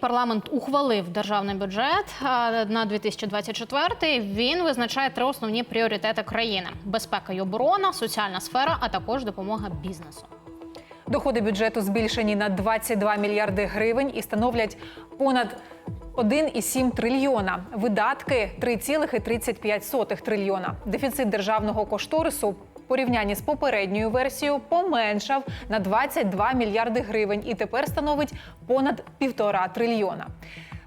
парламент ухвалив державний бюджет на 2024, він визначає три основні пріоритети країни: безпека і оборона, соціальна сфера, а також допомога бізнесу. Доходи бюджету збільшені на 22 мільярди гривень і становлять понад 1,7 трильйона. Видатки 3,35 трильйона. Дефіцит державного кошторису. Порівнянні з попередньою версією поменшав на 22 мільярди гривень і тепер становить понад півтора трильйона.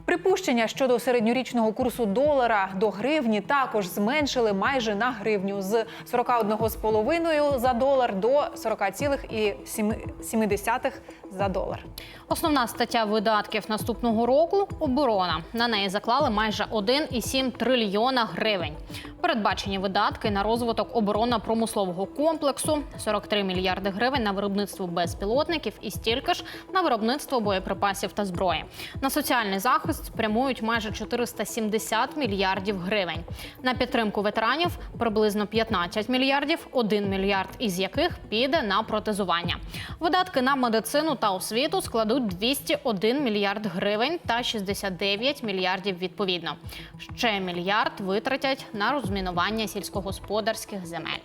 Припущення щодо середньорічного курсу долара до гривні також зменшили майже на гривню з 41,5 за долар до 40,7 за долар. Основна стаття видатків наступного року оборона. На неї заклали майже 1,7 трильйона гривень. Передбачені видатки на розвиток оборонно-промислового комплексу 43 мільярди гривень на виробництво безпілотників і стільки ж на виробництво боєприпасів та зброї. На соціальний захист спрямують майже 470 мільярдів гривень. На підтримку ветеранів приблизно 15 мільярдів, 1 мільярд із яких піде на протезування. Видатки на медицину та освіту складуть 201 мільярд гривень та 69 мільярдів відповідно. Ще мільярд витратять на розмінування сільськогосподарських земель.